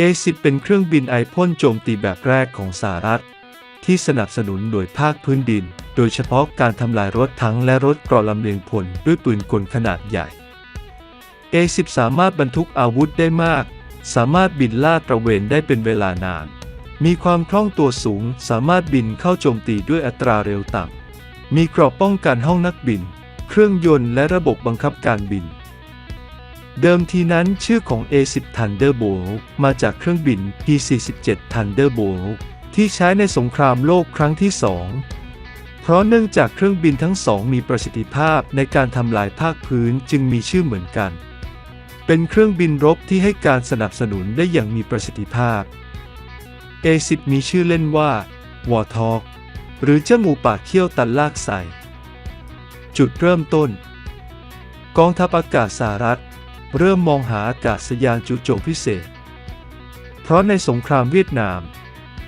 A-10 เป็นเครื่องบินไอพ่นโจมตีแบบแรกของสหรัฐ ที่สนับสนุนโดยภาคพื้นดิน โดยเฉพาะการทำลายรถถังและรถเกราะลำเลียงพลด้วยปืนกลขนาดใหญ่ A-10 สามารถบรรทุกอาวุธได้มาก สามารถบินลาดตระเวนได้เป็นเวลานาน มีความคล่องตัวสูง สามารถบินเข้าโจมตีด้วยอัตราเร็วต่ำมีกรอบป้องกันห้องนักบิน เครื่องยนต์และระบบบังคับการบิน เดิมทีนั้นชื่อของ A10 Thunderbolt มาจากเครื่องบิน P-47 Thunderbolt ที่ใช้ในสงครามโลกครั้งที่สอง เพราะเนื่องจากเครื่องบินทั้งสองมีประสิทธิภาพในการทำลายภาคพื้นจึงมีชื่อเหมือนกัน เป็นเครื่องบินรบที่ให้การสนับสนุนได้อย่างมีประสิทธิภาพ A10 มีชื่อเล่นว่า Warthog หรือเจ้าหมูป่าเขี้ยวตันลากใส่จุดเริ่มต้น กองทัพอากาศสหรัฐ เริ่มมองหาอากาศยานจุโจมพิเศษ เพราะในสงครามเวียดนาม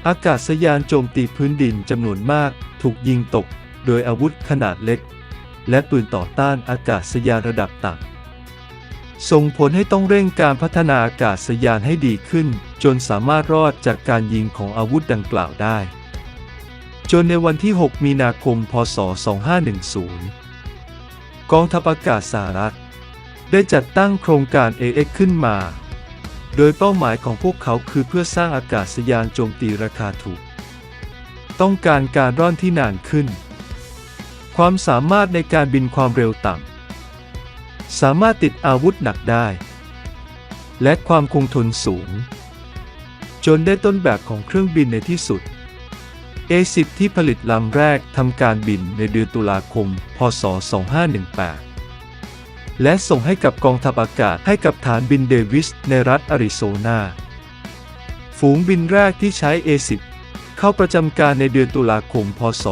อากาศยานโจมตีพื้นดินจำนวนมากถูกยิงตกโดยอาวุธขนาดเล็ก และปืนต่อต้านอากาศยานระดับต่ำส่งผลให้ต้องเร่งการพัฒนาอากาศยานให้ดีขึ้น จนสามารถรอดจากการยิงของอาวุธดังกล่าวได้ จนในวันที่ 6 มีนาคม พศ 2510 กองทัพอากาศสหรัฐ ได้จัดตั้งโครงการ AX ขึ้นมา โดยเป้าหมายของพวกเขาคือเพื่อสร้างอากาศยานโจมตีราคาถูก ต้องการการร่อนที่นานขึ้น ความสามารถในการบินความเร็วต่ำ สามารถติดอาวุธหนักได้ และความคงทนสูง จนได้ต้นแบบของเครื่องบินในที่สุด A10 ที่ผลิตลำแรกทำการบินในเดือนตุลาคม พศ 2518 และส่งให้กับกองทัพอากาศให้กับฐานบินเดวิสในรัฐอาริโซนา ฝูงบินแรกที่ใช้ A10 เข้าประจำการในเดือนตุลาคม พศ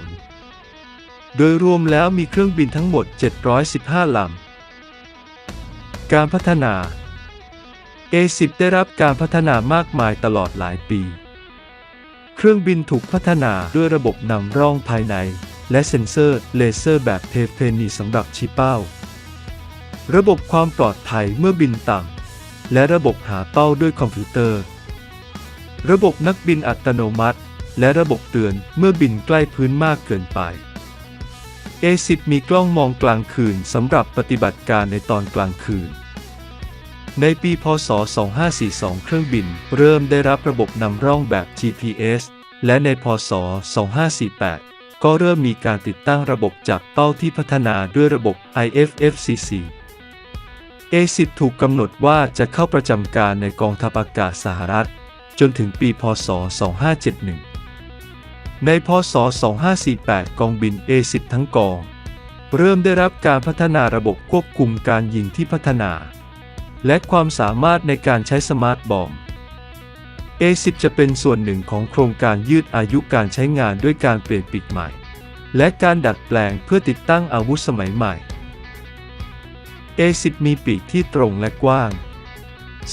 2520 โดยรวมแล้วมีเครื่องบินทั้งหมด 715 ลำ การพัฒนา A10 ได้รับการพัฒนามากมายตลอดหลายปี เครื่องบินถูกพัฒนาด้วยระบบนำร่องภายใน และเซ็นเซอร์เลเซอร์แบบเทเพนีสำหรับชี้เป้า ระบบความปลอดภัยเมื่อบินต่ำ และระบบหาเป้าด้วยคอมพิวเตอร์ ระบบนักบินอัตโนมัติ และระบบเตือนเมื่อบินใกล้พื้นมากเกินไป A10 มีกล้องมองกลางคืนสำหรับปฏิบัติการในตอนกลางคืน ในปีพศ 2542 เครื่องบินเริ่มได้รับระบบนำร่องแบบ GPS และในพศ 2548 ก็เริ่มมีการติดตั้งระบบจับเป้าที่พัฒนาด้วยระบบ IFFCC A10 ถูกกำหนดว่าจะเข้าประจำการในกองทัพอากาศสหรัฐ จนถึงปี พศ 2571 ใน พศ 2548 กองบิน A10 ทั้งกอง เริ่มได้รับการพัฒนาระบบควบคุมการยิงที่พัฒนา และความสามารถในการใช้สมาร์ทบอม A10 จะเป็นส่วนหนึ่งของโครงการยืดอายุการใช้งานด้วยการเปลี่ยนปีกใหม่ และการดัดแปลงเพื่อติดตั้งอาวุธสมัยใหม่ A10 มีปีกที่ตรงและกว้าง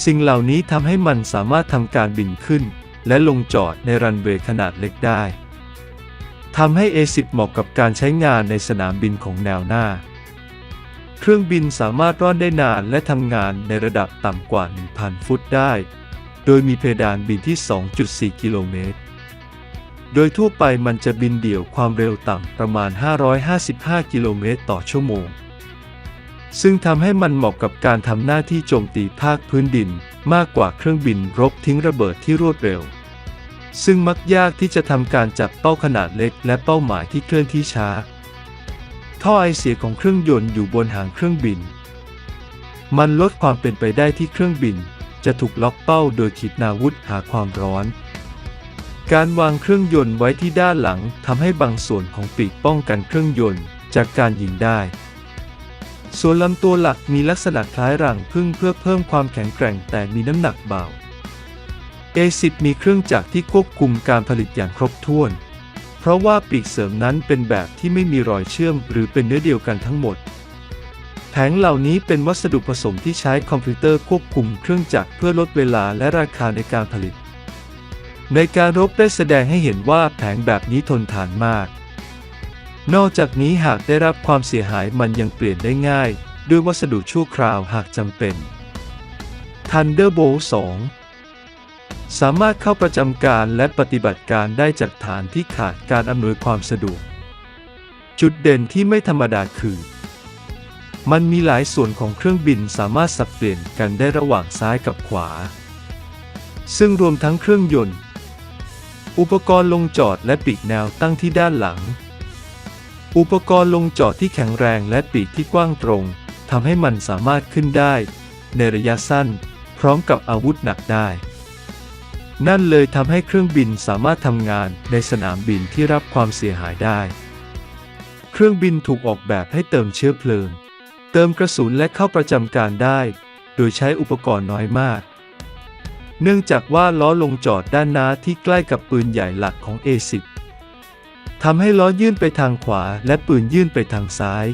สิ่งเหล่านี้ทำให้มันสามารถทำการบินขึ้น และลงจอดในรันเวย์ขนาดเล็กได้ทำให้ A10 เหมาะกับการใช้งานในสนามบินของแนวหน้า เครื่องบินสามารถร่อนได้นานและทำงานในระดับต่ำกว่า 1,000 ฟุตได้ โดยมีเพดานบินที่ 2.4 กิโลเมตร โดยทั่วไปมันจะบินเดี่ยวความเร็วต่ำประมาณ 555 กิโลเมตรต่อชั่วโมง ซึ่งทำให้มันเหมาะกับการทำหน้าที่โจมตีภาคพื้นดินมากกว่าเครื่องบินรบทิ้งระเบิดที่รวดเร็ว ซึ่งมักยากที่จะทำการจับเป้าขนาดเล็กและเป้าหมายที่เคลื่อนที่ช้า ท่อไอเสียของเครื่องยนต์อยู่บนหางเครื่องบิน มันลดความเป็นไปได้ที่เครื่องบิน จะถูกล็อกเป้าโดยขีดนาวุธหาความร้อน การวางเครื่องยนต์ไว้ที่ด้านหลังทำให้บางส่วนของปีกป้องกันเครื่องยนต์จากการยิงได้ ส่วนลำตัวหลักมีลักษณะคล้ายรังพึ่งเพื่อเพิ่มความแข็งแกร่งแต่มีน้ำหนักเบา A10 มีเครื่องจักรที่ควบคุมการผลิตอย่างครบถ้วน เพราะว่าปีกเสริมนั้นเป็นแบบที่ไม่มีรอยเชื่อมหรือเป็นเนื้อเดียวกันทั้งหมด ผงเหล่านี้เป็นวัสดุผสมที่ใช้คอมพิวเตอร์ควบคุมเครื่องจักรเพื่อลดเวลาและราคาในการผลิต ในการรบได้แสดงให้เห็นว่าแผงแบบนี้ทนทานมาก นอกจากนี้หากได้รับความเสียหายมันยังเปลี่ยนได้ง่าย ด้วยวัสดุชั่วคราวหากจำเป็น Thunderbolt 2 สามารถเข้าประจำการและปฏิบัติการได้จากฐานที่ขาดการอำนวยความสะดวก จุดเด่นที่ไม่ธรรมดาคือ มันมีหลายส่วนของเครื่องบินสามารถสับเปลี่ยนกันได้ระหว่างซ้ายกับขวา ซึ่งรวมทั้งเครื่องยนต์ อุปกรณ์ลงจอดและปีกแนวตั้งที่ด้านหลัง อุปกรณ์ลงจอดที่แข็งแรงและปีกที่กว้างตรงทำให้มันสามารถขึ้นได้ ในระยะสั้น พร้อมกับอาวุธหนักได้ นั่นเลยทำให้เครื่องบินสามารถทำงานในสนามบินที่รับความเสียหายได้ เครื่องบินถูกออกแบบให้เติมเชื้อเพลิง ติมกระสุนและเข้าประจำการได้ โดยใช้อุปกรณ์น้อยมาก เนื่องจากว่าล้อลงจอดด้านหน้าที่ใกล้กับปืนใหญ่หลักของ A10 ทำให้ล้อยื่นไปทางขวาและปืนยื่นไปทางซ้าย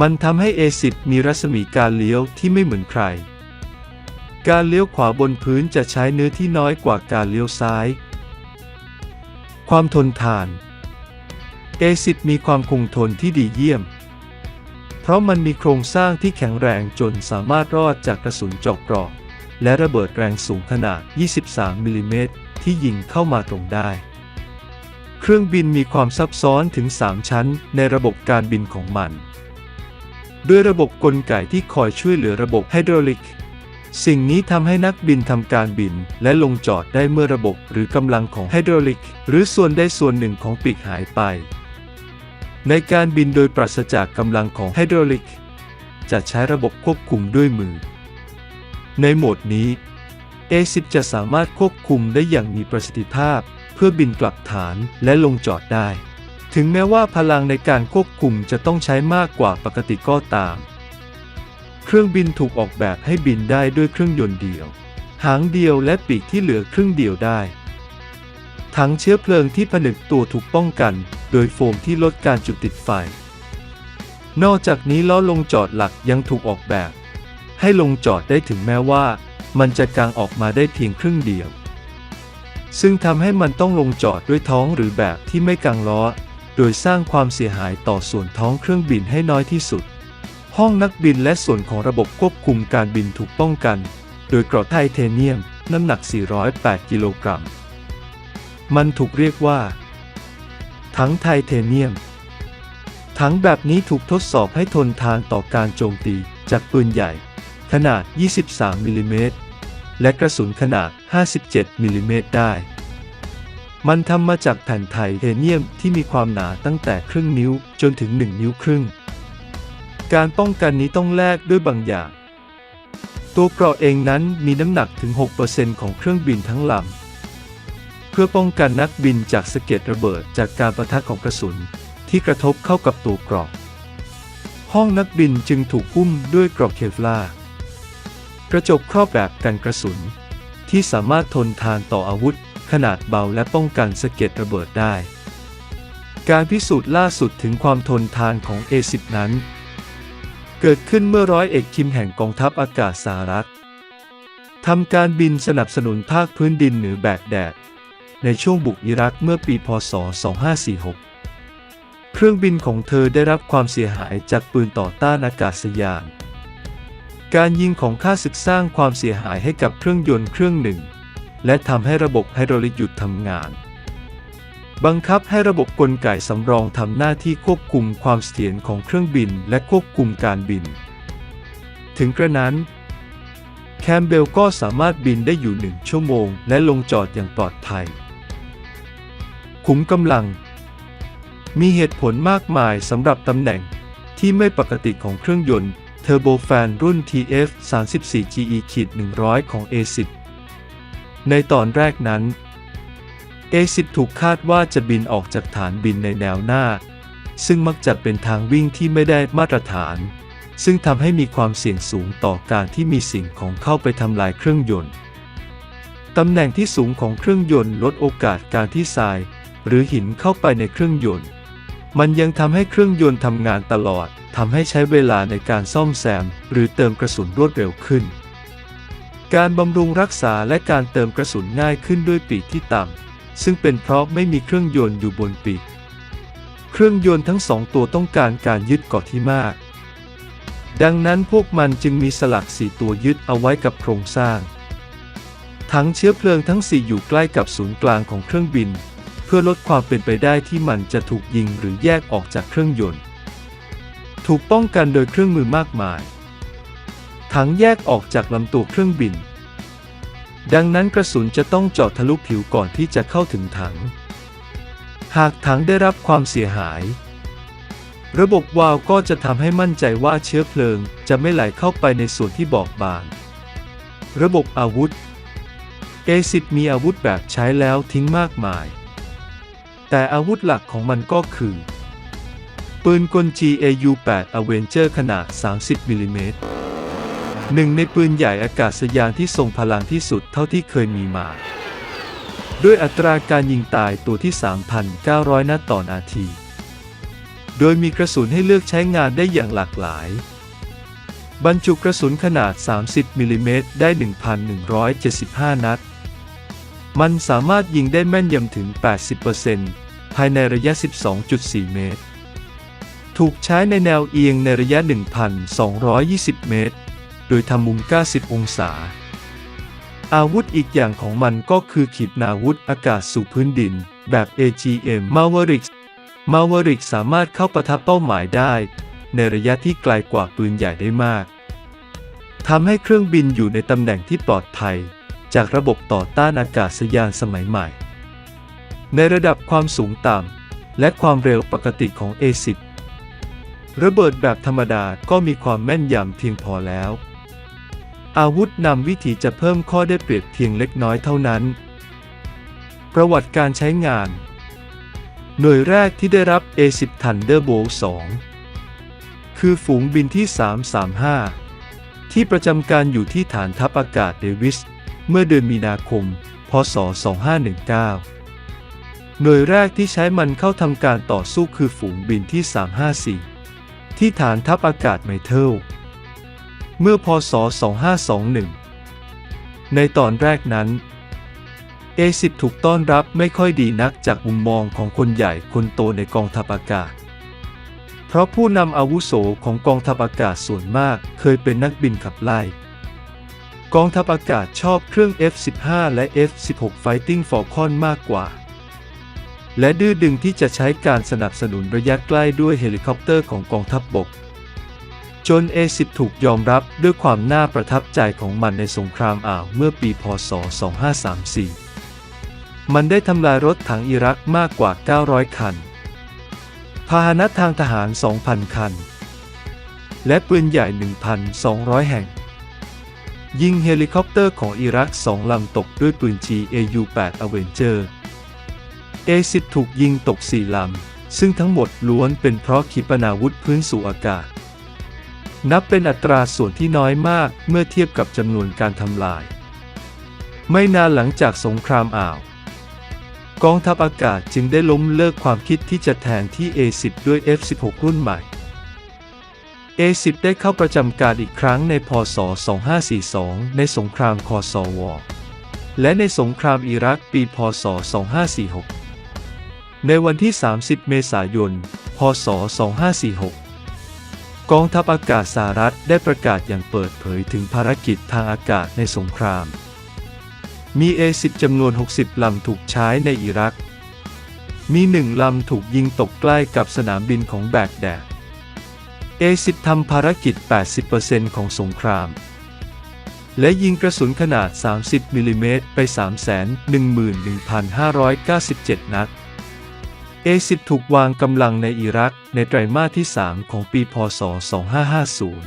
มันทำให้ A10 มีรัศมีการเลี้ยวที่ไม่เหมือนใคร การเลี้ยวขวาบนพื้นจะใช้เนื้อที่น้อยกว่าการเลี้ยวซ้าย ความทนทาน A10 มีความคงทนที่ดีเยี่ยม เพราะมันมีโครงสร้างที่แข็งแรงจนสามารถรอดจากกระสุนเจาะเกราะและระเบิดแรงสูงขนาด 23 มิลลิเมตรที่ยิงเข้ามาตรงได้ เครื่องบินมีความซับซ้อนถึง 3 ชั้นในระบบการบินของมัน ด้วยระบบกลไกที่คอยช่วยเหลือระบบไฮดรอลิก สิ่งนี้ทำให้นักบินทำการบินและลงจอดได้เมื่อระบบหรือกำลังของไฮดรอลิก หรือส่วนใดส่วนหนึ่งของปีกหายไป ในการบินโดยปราศจากกำลังของไฮดรอลิก จะใช้ระบบควบคุมด้วยมือ ในโหมดนี้ A10 จะสามารถควบคุมได้อย่างมีประสิทธิภาพ เพื่อบินกลับฐานและลงจอดได้ ถึงแม้ว่าพลังในการควบคุมจะต้องใช้มากกว่าปกติก็ตาม เครื่องบินถูกออกแบบให้บินได้ด้วยเครื่องยนต์เดียว หางเดียวและปีกที่เหลือครึ่งเดียวได้ถังเชื้อเพลิงที่ผนึกตัวถูกป้องกัน โดยโฟมที่ลดการจุดติดไฟ นอกจากนี้ล้อลงจอดหลักยังถูกออกแบบ ให้ลงจอดได้ถึงแม้ว่า มันจะกางออกมาได้เพียงครึ่งเดียว ซึ่งทำให้มันต้องลงจอดด้วยท้องหรือแบบที่ไม่กางล้อ โดยสร้างความเสียหายต่อส่วนท้องเครื่องบินให้น้อยที่สุด ห้องนักบินและส่วนของระบบควบคุมการบินถูกป้องกัน โดยเกราะไทเทเนียม น้ำหนัก 408 กิโลกรัม มันถูกเรียกว่า ถังไทเทเนียม ถังแบบนี้ถูกทดสอบให้ทนทานต่อการโจมตีจากปืนใหญ่ ขนาด 23 มิลลิเมตร และกระสุนขนาด 57 มิลลิเมตรได้ มันทำมาจากแผ่นไทเทเนียมที่มีความหนาตั้งแต่ครึ่งนิ้วจนถึง 1 นิ้วครึ่ง การป้องกันนี้ต้องแลกด้วยบางอย่าง ตัวเกราะเองนั้นมีน้ำหนักถึง 6%ของเครื่องบินทั้งลำ เพื่อป้องกันนักบินจากสะเก็ดระเบิดจากการประทะของกระสุนที่กระทบเข้ากับตัวกราะห้องนักบินจึงถูกหุ้มด้วยกราะเคฟลาร์กระจกครอบแบบกันกระสุน ที่สามารถทนทานต่ออาวุธ ขนาดเบาและป้องกันสะเก็ดระเบิดได้ การพิสูจน์ล่าสุดถึงความทนทานของ A10 นั้น เกิดขึ้นเมื่อร้อยเอกคิมแห่งกองทัพอากาศสหรัฐทำการบินสนับสนุนภาคพื้นดินเหนือแบกแดด ในช่วงบุกอิรักเมื่อปีพศ 2546 เครื่องบินของเธอได้รับความเสียหายจากปืนต่อต้านอากาศยาน การยิงของข้าศึกสร้างความเสียหายให้กับเครื่องยนต์เครื่องหนึ่ง และทำให้ระบบไฮดรอลิกหยุดทำงาน บังคับให้ระบบกลไกสำรองทำหน้าที่ควบคุมความเสถียรของเครื่องบินและควบคุมการบิน ถึงกระนั้นแคมเบลก็สามารถบินได้อยู่หนึ่งชั่วโมง และลงจอดอย่างปลอดภัย ขุมกำลัง มีเหตุผลมากมายสำหรับตำแหน่งที่ไม่ปกติของเครื่องยนต์เทอร์โบแฟนรุ่น TF 34 GE 100 ของ A10 ในตอนแรกนั้น A10 ถูกคาดว่าจะบินออกจากฐานบินในแนวหน้า ซึ่งมักจะเป็นทางวิ่งที่ไม่ได้มาตรฐาน ซึ่งทำให้มีความเสี่ยงสูงต่อการที่มีสิ่งของเข้าไปทำลายเครื่องยนต์ ตำแหน่งที่สูงของเครื่องยนต์ลดโอกาสการที่ทราย หรือหินเข้าไปในเครื่องยนต์ มันยังทำให้เครื่องยนต์ทำงานตลอดทำให้ใช้เวลาในการซ่อมแซม หรือเติมกระสุนรวดเร็วขึ้น การบำรุงรักษาและการเติมกระสุนง่ายขึ้นด้วยปีกที่ต่ำซึ่งเป็นเพราะไม่มีเครื่องยนต์อยู่บนปีก เครื่องยนต์ทั้งสองตัวต้องการการยึดเกาะที่มาก ดังนั้นพวกมันจึงมีสลักสี่ตัวยึดเอาไว้กับโครงสร้าง ทั้งเชื้อเพลิงทั้งสี่อยู่ใกล้กับศูนย์กลางของเครื่องบิน พื่อลดความเป็นไปได้ที่มันจะถูกยิงหรือแยกออกจากเครื่องยนต์ ถูกป้องกันโดยเครื่องมือมากมายถังแยกออกจากลำตัวเครื่องบิน ดังนั้นกระสุนจะต้องเจาะทะลุผิวก่อนที่จะเข้าถึงถัง หากถังได้รับความเสียหาย ระบบวาล์วก็จะทำให้มั่นใจว่าเชื้อเพลิงจะไม่ไหลเข้าไปในส่วนที่บอบบาง ระบบอาวุธ A10 มีอาวุธแบบใช้แล้วทิ้งมากมาย แต่อาวุธหลักของมันก็คือ ปืนกล GAU-8 Avenger ขนาด 30มิลลิเมตรหนึ่งในปืนใหญ่อากาศยานที่ทรงพลังที่สุดเท่าที่เคยมีมา ด้วยอัตราการยิงตายตัวที่ 3,900 นัดต่อนาที โดยมีกระสุนให้เลือกใช้งานได้อย่างหลากหลาย บรรจุกระสุนขนาด 30มิลลิเมตรได้ 1,175 นัด มันสามารถยิงได้แม่นยำถึง 80%ภายในระยะ 12.4 เมตร ถูกใช้ในแนวเอียงในระยะ 1,220 เมตร โดยทำมุม 90 องศา อาวุธอีกอย่างของมันก็คือขีปนาวุธอากาศสู่พื้นดิน แบบ AGM Maverick Maverick สามารถเข้าประทับเป้าหมายได้ ในระยะที่ไกลกว่าปืนใหญ่ได้มากทำให้เครื่องบินอยู่ในตำแหน่งที่ปลอดภัย จากระบบต่อต้านอากาศยานสมัยใหม่ ในระดับความสูงต่ำและความเร็วปกติของ A10 ระเบิดแบบธรรมดาก็มีความแม่นยำเพียงพอแล้ว อาวุธนำวิถีจะเพิ่มข้อได้เปรียบเพียงเล็กน้อยเท่านั้น ประวัติการใช้งาน หน่วยแรกที่ได้รับ A10 Thunderbolt 2 คือฝูงบินที่ 335 ที่ประจำการอยู่ที่ฐานทัพอากาศเดวิส เมื่อเดือนมีนาคม พศ 2519 หน่วยแรกที่ใช้มันเข้าทำการต่อสู้คือฝูงบินที่ 354 ที่ฐานทัพอากาศไมเทิล เมื่อพศ 2521 ในตอนแรกนั้น A10 ถูกต้อนรับไม่ค่อยดีนักจากมุมมองของคนใหญ่คนโตในกองทัพอากาศ เพราะผู้นำอาวุโสของกองทัพอากาศส่วนมากเคยเป็นนักบินขับไล่ กองทัพอากาศชอบเครื่อง F-15 และ F-16 Fighting Falcon มากกว่า และดื้อดึงที่จะใช้การสนับสนุนระยะใกล้ด้วยเฮลิคอปเตอร์ของกองทัพบบก จน A10 ถูกยอมรับด้วยความน่าประทับใจของมันในสงครามอ่าวเมื่อปีพศ 2534 มันได้ทำลายรถถังอิรักมากกว่า 900 คัน พาหนะทางทหาร 2,000 คัน และปืนใหญ่ 1,200 แห่ง ยิงเฮลิคอปเตอร์ของอิรักสองลำตกด้วยปืน GAU-8 Avenger A10 ถูกยิงตก4ลำ ซึ่งทั้งหมดล้วนเป็นเพราะขีปนาวุธพื้นสู่อากาศ นับเป็นอัตราส่วนที่น้อยมากเมื่อเทียบกับจำนวนการทำลาย ไม่นานหลังจากสงครามอ่าว กองทัพอากาศจึงได้ล้มเลิกความคิดที่จะแทนที่ A10 ด้วย F16 รุ่นใหม่ A10 ได้เข้าประจำการอีกครั้งในพศ 2542 ในสงครามคอสวและในสงครามอิรักปี พศ 2546 ในวันที่ 30 เมษายน พศ 2546 กองทัพอากาศสหรัฐได้ประกาศอย่างเปิดเผยถึงภารกิจทางอากาศในสงคราม มี A10 จำนวน 60 ลำถูกใช้ในอิรัก มีหนึ่งลำถูกยิงตกใกล้กับสนามบินของแบกแดด A10 ทำภารกิจ 80%ของสงคราม และยิงกระสุนขนาด 30 มิลลิเมตรไป 311,597 นัด A10 ถูกวางกำลังในอิรักในไตรมาสที่ 3 ของปีพศ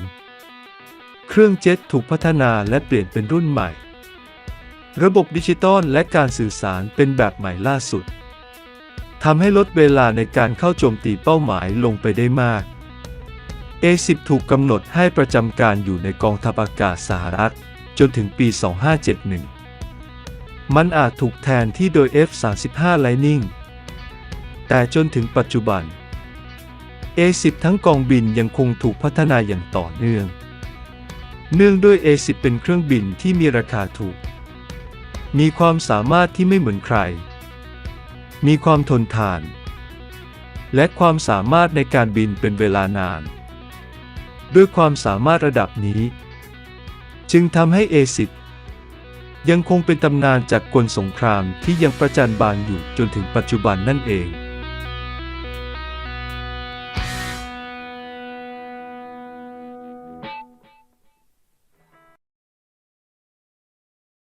2550 เครื่องเจ็ตถูกพัฒนาและเปลี่ยนเป็นรุ่นใหม่ ระบบดิจิตอลและการสื่อสารเป็นแบบใหม่ล่าสุดทำให้ลดเวลาในการเข้าโจมตีเป้าหมายลงไปได้มาก A10 ถูกกำหนดให้ประจำการอยู่ในกองทัพอากาศสหรัฐ จนถึงปี 2571 มันอาจถูกแทนที่โดย F-35 Lightning แต่จนถึงปัจจุบัน A10 ทั้งกองบินยังคงถูกพัฒนาอย่างต่อเนื่อง เนื่องด้วย A10 เป็นเครื่องบินที่มีราคาถูก มีความสามารถที่ไม่เหมือนใคร มีความทนทาน และความสามารถในการบินเป็นเวลานาน ด้วยความสามารถระดับนี้ จึงทำให้เอซิดยังคงเป็นตำนานจากกลสงครามที่ยังประจันบานอยู่จนถึงปัจจุบันนั่นเอง